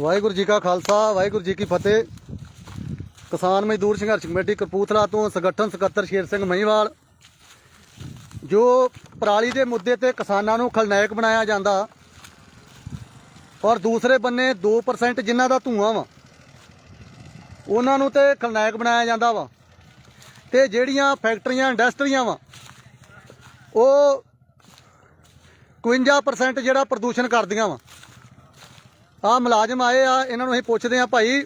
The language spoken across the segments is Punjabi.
ਵਾਹਿਗੁਰੂ ਜੀ ਕਾ ਖਾਲਸਾ, ਵਾਹਿਗੁਰੂ ਜੀ ਕੀ ਫਤਿਹ। ਕਿਸਾਨ ਮਜ਼ਦੂਰ ਸੰਘਰਸ਼ ਕਮੇਟੀ ਕਪੂਰਥਲਾ ਤੋਂ ਸੰਗਠਨ ਸਕੱਤਰ ਸ਼ੇਰ ਸਿੰਘ ਮਹੀਵਾਲ। ਜੋ ਪਰਾਲੀ ਦੇ ਮੁੱਦੇ ਤੇ ਕਿਸਾਨਾਂ ਨੂੰ ਖਲਨਾਇਕ ਬਣਾਇਆ ਜਾਂਦਾ, ਔਰ ਦੂਸਰੇ ਬੰਨੇ 2% ਜਿਨ੍ਹਾਂ ਦਾ ਧੂਆਂ ਵਾ, ਉਹਨਾਂ ਨੂੰ ਤੇ ਖਲਨਾਇਕ ਬਣਾਇਆ ਜਾਂਦਾ ਵਾ। ਤੇ ਜਿਹੜੀਆਂ ਫੈਕਟਰੀਆਂ, ਇੰਡਸਟਰੀਆਂ ਵਾ, ਉਹ 51% ਜਿਹੜਾ ਪ੍ਰਦੂਸ਼ਣ ਕਰਦੀਆਂ ਵਾ। ਆ ਮੁਲਾਜ਼ਮ ਆਏ ਆ ਇਹਨਾਂ ਨੂੰ ਅਸੀਂ ਪੁੱਛਦੇ ਆ ਭਾਈ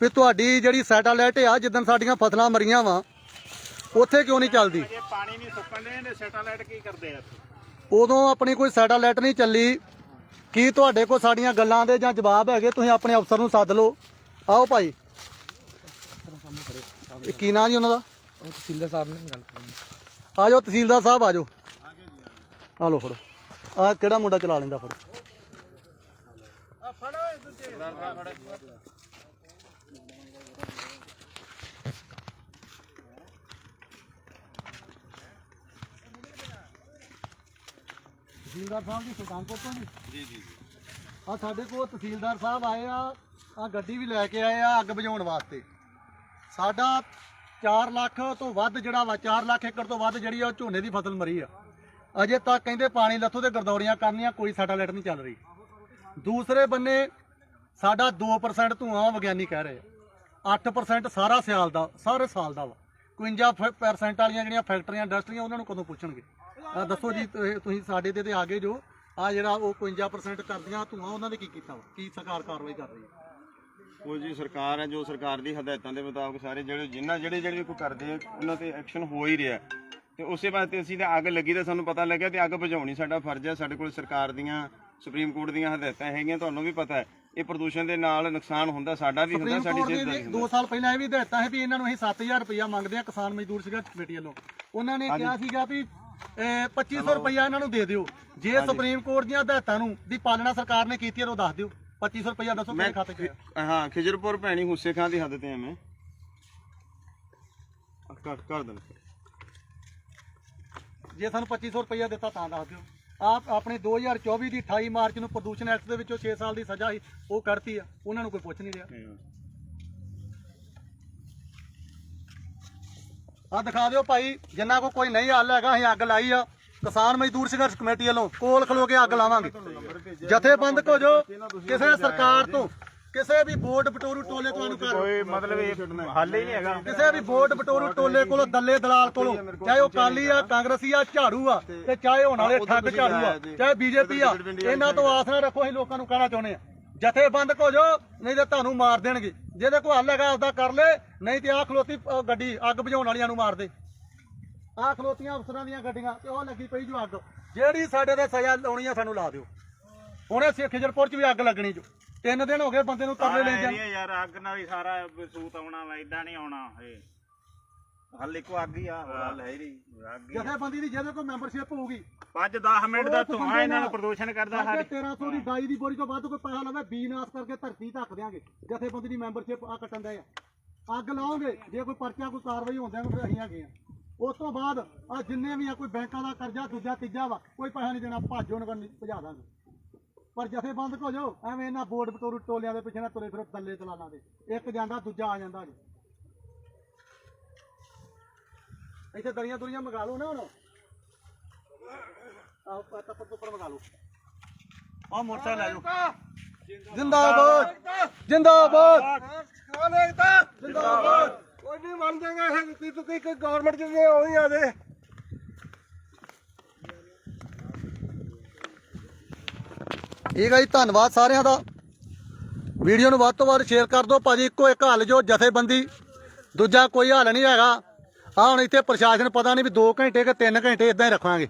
ਵੀ ਤੁਹਾਡੀ ਜਿਹੜੀ ਸੈਟੇਲਾਈਟ ਆ ਜਿੱਦਣ ਸਾਡੀਆਂ ਫਸਲਾਂ ਮਰੀਆਂ ਵਾ ਉੱਥੇ ਕਿਉਂ ਨਹੀਂ ਚੱਲਦੀ? ਜੇ ਪਾਣੀ ਨਹੀਂ ਸੁੱਕਣ ਦੇ ਨੇ ਸੈਟੇਲਾਈਟ ਕੀ ਕਰਦੇ ਆ ਉਦੋਂ ਆਪਣੀ ਕੋਈ ਸੈਟੇਲਾਈਟ ਨਹੀਂ ਚੱਲੀ। ਕੀ ਤੁਹਾਡੇ ਕੋਲ ਸਾਡੀਆਂ ਗੱਲਾਂ ਦੇ ਜਾਂ ਜਵਾਬ ਹੈਗੇ? ਤੁਸੀਂ ਆਪਣੇ ਅਫਸਰ ਨੂੰ ਸੱਦ ਲਓ। ਆਓ ਭਾਈ। ਇਹ ਕੀ ਨਾਂ ਜੀ ਉਹਨਾਂ ਦਾ? ਤਹਿਸੀਲਦਾਰ ਸਾਹਿਬ ਨੇ ਗੱਲ ਕਰਨੀ। ਆ ਜਾਓ ਤਹਿਸੀਲਦਾਰ ਸਾਹਿਬ ਆ ਜਾਓ। ਆ ਲਓ ਫੜੋ। ਆ ਕਿਹੜਾ ਮੁੰਡਾ ਚਲਾ ਲੈਂਦਾ ਫੜੋ। ਤਹਿਸੀਲਦਾਰ ਸਾਹਿਬ ਜੀ ਸੁਲਤਾਨਪੁਰ ਤੋਂ ਜੀ? ਜੀ ਜੀ ਆ ਸਾਡੇ ਕੋਲ ਤਹਿਸੀਲਦਾਰ ਸਾਹਿਬ ਆਏ ਆ ਆ ਗੱਡੀ ਵੀ ਲੈ ਕੇ ਆਏ ਆ ਅੱਗ ਬੁਝਾਉਣ ਵਾਸਤੇ। ਸਾਡਾ 4 ਲੱਖ ਤੋਂ ਵੱਧ ਜਿਹੜਾ ਵਾ 4 ਲੱਖ ਏਕੜ ਤੋਂ ਵੱਧ ਜਿਹੜੀ ਆ ਝੋਨੇ ਦੀ ਫਸਲ ਮਰੀ ਆ। ਅਜੇ ਤੱਕ ਕਹਿੰਦੇ ਪਾਣੀ ਲੱਥੋ ਤੇ ਗਰਦੌਰੀਆਂ ਕਰਨੀਆਂ ਕੋਈ ਸੈਟੇਲਾਈਟ ਨਹੀਂ ਚੱਲ ਰਹੀ। ਦੂਸਰੇ ਬੰਨੇ ਸਾਡਾ 2% ਧੂਆਂ ਵਿਗਿਆਨੀ ਕਹਿ ਰਹੇ ਆ। 8% ਸਾਰਾ ਸਿਆਲ ਦਾ, ਸਾਰੇ ਸਾਲ ਦਾ ਵਾ। 51% ਵਾਲੀਆਂ ਜਿਹੜੀਆਂ ਫੈਕਟਰੀਆਂ, ਇੰਡਸਟਰੀਆਂ, ਉਹਨਾਂ ਨੂੰ ਕਦੋਂ ਪੁੱਛਣਗੇ? ਆ ਦੱਸੋ ਜੀ ਤੁਸੀਂ ਸਾਡੇ ਤੇ ਤੇ ਆ ਗਏ ਜੋ, ਆ ਜਿਹੜਾ ਉਹ 51% ਕਰਦੀਆਂ ਧੂਆਂ, ਉਹਨਾਂ ਨੇ ਕੀ ਕੀਤਾ ਵਾ? ਕੀ ਸਰਕਾਰ ਕਾਰਵਾਈ ਕਰ ਰਹੀ ਹੈ? ਉਹ ਜੀ ਸਰਕਾਰ ਹੈ, ਜੋ ਸਰਕਾਰ ਦੀ ਹਦਾਇਤਾਂ ਦੇ ਮੁਤਾਬਕ ਸਾਰੇ ਜਿਹੜੇ, ਜਿੰਨਾ ਜਿਹੜੇ ਜਿਹੜੇ ਕੋਈ ਕਰਦੇ ਆ, ਉਹਨਾਂ ਤੇ ਐਕਸ਼ਨ ਹੋ ਹੀ ਰਿਹਾ। ਤੇ ਉਸੇ ਵਾਸਤੇ ਅਸੀਂ ਤਾਂ ਅੱਗ ਲੱਗੀ ਤਾਂ ਸਾਨੂੰ ਪਤਾ ਲੱਗਿਆ ਤੇ ਅੱਗ ਬੁਝਾਉਣੀ ਸਾਡਾ ਫਰਜ਼ ਹੈ। ਸਾਡੇ ਕੋਲ ਸਰਕਾਰ ਦੀਆਂ, ਸੁਪਰੀਮ ਕੋਰਟ ਦੀਆਂ ਹਦਾਇਤਾਂ ਹੈਗੀਆਂ, ਤੁਹਾਨੂੰ ਵੀ ਪਤਾ ਹੈ। ਇਹ ਪ੍ਰਦੂਸ਼ਣ ਦੇ ਨਾਲ ਨੁਕਸਾਨ ਹੁੰਦਾ ਸਾਡਾ ਵੀ ਹੁੰਦਾ ਸਾਡੀ ਸਿਹਤ ਦਾ ਵੀ ਹੁੰਦਾ। 2 ਸਾਲ ਪਹਿਲਾਂ ਇਹ ਵੀ ਦਿੱਤਾ ਹੈ ਵੀ ਇਹਨਾਂ ਨੂੰ ਅਸੀਂ 7000 ਰੁਪਇਆ ਮੰਗਦੇ ਆ ਕਿਸਾਨ ਮਜ਼ਦੂਰ ਸੰਘਰਸ਼ ਕਮੇਟੀ ਵੱਲੋਂ। ਉਹਨਾਂ ਨੇ ਕਿਹਾ ਸੀਗਾ ਵੀ ਇਹ 2500 ਰੁਪਇਆ ਇਹਨਾਂ ਨੂੰ ਦੇ ਦਿਓ। ਜੇ ਸੁਪਰੀਮ ਕੋਰਟ ਦੀਆਂ ਹਦਾਇਤਾਂ ਨੂੰ ਦੀ ਪਾਲਣਾ ਸਰਕਾਰ ਨੇ ਕੀਤੀ ਹੈ ਉਹ ਦੱਸ ਦਿਓ। 2500 ਰੁਪਇਆ ਦੱਸੋ ਕਿਹੜੇ ਖਾਤੇ 'ਚ ਹੈ ਖਿਜਰਪੁਰ ਭੈਣੀ ਹੁੱਸੇ ਖਾਂ ਦੀ ਹੱਦ ਤੇ ਆ ਮੈਂ। ਕਰ ਕਰ ਦੇਣ ਜੇ ਸਾਨੂੰ 2500 ਰੁਪਇਆ ਦਿੱਤਾ ਤਾਂ ਦੱਸ ਦਿਓ। ਆਪ ਆਪਣੇ 2024 ਦੀ 28 ਮਾਰਚ ਨੂੰ ਪ੍ਰਦੂਸ਼ਣ ਐਕਟ ਦੇ ਵਿੱਚੋਂ 6 ਸਾਲ ਦੀ ਸਜ਼ਾ ਸੀ ਉਹ ਕਰਤੀ ਆ। ਉਹਨਾਂ ਨੂੰ ਕੋਈ ਪੁੱਛ ਨਹੀਂ ਰਿਹਾ। ਆ ਦਿਖਾ ਦਿਓ ਭਾਈ ਜਿੰਨਾ ਕੋ ਕੋਈ ਨਹੀਂ ਹੱਲ ਹੈਗਾ ਅਸੀਂ ਅੱਗ ਲਾਈ ਆ। ਕਿਸਾਨ ਮਜ਼ਦੂਰ ਸੰਘਰਸ਼ ਕਮੇਟੀ ਵੱਲੋਂ ਕੋਲ ਖਲੋ ਕੇ ਅੱਗ ਲਾਵਾਂਗੇ। ਜਥੇਬੰਦ ਕੋ ਜੋ ਕਿਸੇ ਸਰਕਾਰ ਤੋਂ। ਕਿਸੇ ਵੀ ਬੋਰਡ ਬਟੋਰੂ ਟੋਲੇ ਤੁਹਾਨੂੰ ਕਰ ਕੋਈ ਮਤਲਬ ਇਹ ਹੱਲ ਹੀ ਨਹੀਂ ਹੈਗਾ। ਕਿਸੇ ਵੀ ਵੋਟ ਬਟੋਰੂ ਟੋਲੇ ਕੋਲੋਂ ਦੱਲੇ ਦਲਾਲ ਕੋਲੋਂ ਚਾਹੇ ਉਹ ਕਾਲੀ ਆ ਕਾਂਗਰਸੀ ਆ ਝਾੜੂ ਆ ਤੇ ਚਾਹੇ ਹੋਣ ਵਾਲੇ ਠੱਗ ਝਾੜੂ ਆ ਚਾਹੇ ਬੀਜੇਪੀ ਆ ਇਹਨਾਂ ਤੋਂ ਆਸ ਨਾ ਰੱਖੋ ਅਸੀਂ ਲੋਕਾਂ ਨੂੰ ਕਹਿਣਾ ਚਾਹੁੰਦੇ ਆ। ਜਥੇਬੰਦ ਕੋ ਜੋ ਨਹੀਂ ਤੇ ਤੁਹਾਨੂੰ ਮਾਰ ਦੇਣਗੇ। ਜਿਹਦੇ ਕੋਲ ਹੱਲ ਹੈਗਾ ਆਪਦਾ ਕਰ ਲੈ ਨਹੀਂ ਤੇ ਆ ਖਲੋਤੀ ਗੱਡੀ ਅੱਗ ਬੁਝਾਉਣ ਵਾਲੀਆਂ ਨੂੰ ਮਾਰ ਦੇ। ਆ ਖਲੋਤੀਆਂ ਅਫਸਰਾਂ ਦੀਆਂ ਗੱਡੀਆਂ ਤੇ ਉਹ ਲੱਗੀ ਪਈ ਜੋ ਅੱਗ ਜਿਹੜੀ ਸਾਡੇ ਤੇ ਸਜ਼ਾ ਲਾਉਣੀ ਆ ਸਾਨੂੰ ਲਾ ਦਿਓ। ਹੁਣੇ ਸਿੱਖ ਖਿਜਰਪੁਰ ਚ ਵੀ ਅੱਗ ਲੱਗਣੀ ਜੋ। ਤਿੰਨ ਦਿਨ ਹੋ ਗਏ ਬੰਦੇ ਨੂੰ ਤਰਲੇ ਲੈ ਜਾਂ ਏਰੀਆ ਯਾਰ ਅੱਗ ਨਾਲ ਹੀ ਸਾਰਾ ਸੂਤ ਆਉਣਾ ਵਾ ਇਦਾਂ ਨਹੀਂ ਆਉਣਾ ਇਹ। ਹੱਲ ਇੱਕੋ ਅੱਗ ਹੀ ਆ ਹੋਰ ਹੱਲ ਹੈ ਹੀ ਨਹੀਂ ਅੱਗ ਹੀ ਜਥੇਬੰਦੀ ਦੀ ਜਿਹਦੇ ਕੋਲ ਮੈਂਬਰਸ਼ਿਪ ਹੋਊਗੀ। 5-10 ਮਿੰਟ ਦਾ ਧੂਆਂ ਇਹਨਾਂ ਨੂੰ ਪ੍ਰਦੂਸ਼ਣ ਕਰਦਾ ਸਾਡੇ ਸਾਡੀ 1300 ਦੀ ਡਾਈ ਦੀ ਬੋਰੀ ਤੋਂ ਵੱਧ ਕੋਈ ਪੈਸਾ ਲਵੇ ਬੀ ਨਾਸ ਕਰਕੇ ਧਰਤੀ ਢੱਕ ਦਿਆਂਗੇ। ਜਥੇਬੰਦੀ ਦੀ ਮੈਂਬਰਸ਼ਿਪ ਆ ਕੱਟਣ ਦੇ ਆ। ਅੱਗ ਲਾਓਗੇ ਜੇ ਕੋਈ ਪਰਚਾ ਕੋਈ ਕਾਰਵਾਈ ਨੂੰ ਫਿਰ ਅਸੀਂ ਹੈਗੇ ਆ। ਉਸ ਤੋਂ ਬਾਅਦ ਆ ਜਿੰਨੇ ਵੀ ਆ ਕੋਈ ਬੈਂਕਾਂ ਦਾ ਕਰਜ਼ਾ ਦੂਜਾ ਤੀਜਾ ਵਾ ਕੋਈ ਪੈਸਾ ਨਹੀਂ ਦੇਣਾ ਭਾਜੋ ਨਗਰ ਭਜਾ ਦਾਂਗੇ। ਪਰ ਜਥੇਬੰਦ ਕੋ ਜੋ ਐਵੇਂ ਇਹਨਾਂ ਬੋਰਡ ਬਟੋਰੂ ਟੋਲਿਆਂ ਦੇ ਪਿੱਛੇ ਨਾ ਤੁਰੇ ਫਿਰੋ ਥੱਲੇ ਦਲਾਲਾਂ ਦੇ। ਇੱਕ ਜਾਂਦਾ ਦੂਜਾ ਆ ਜਾਂਦਾ ਜੀ। ਇੱਥੇ ਦਰੀਆਂ ਦੁਰੀਆਂ ਮੰਗਾ ਲਓ ਨਾ ਹੁਣ। ਆਹ ਤੱਪਰ ਤੋਂ ਮੰਗਾ ਲਓ। ਆ ਮੋਟਰਸਾਈਕਲ ਲੈ ਜਾਓ ਜਿੰਦਾਬਾਦ। ਜਿੰਦਾਬਾਦ। ਜਿੰਦਾਬਾਦ। ਕੋਈ ਨਹੀਂ ਮੰਨ ਜਾਏਗਾ ਇਹ ਕੀ ਤੂੰ ਕੀ ਗਵਰਨਮੈਂਟ ਜਿਹੜੇ ਉਹੀ ਆ ਠੀਕ ਆ ਜੀ, ਧੰਨਵਾਦ ਸਾਰਿਆਂ ਦਾ। ਵੀਡੀਓ ਨੂੰ ਵੱਧ ਤੋਂ ਵੱਧ ਸ਼ੇਅਰ ਕਰ ਦਿਓ, ਭਾਜੀ ਇੱਕੋ ਇੱਕ ਹੱਲ ਜੋ ਜਥੇਬੰਦੀ, ਦੂਜਾ ਕੋਈ ਹੱਲ ਨਹੀਂ ਹੈਗਾ। ਆ ਹੁਣ ਇੱਥੇ ਪ੍ਰਸ਼ਾਸਨ ਪਤਾ ਨਹੀਂ ਵੀ 2 ਘੰਟੇ ਕਿ 3 ਘੰਟੇ ਇਦਾਂ ਹੀ ਰੱਖਾਂਗੇ।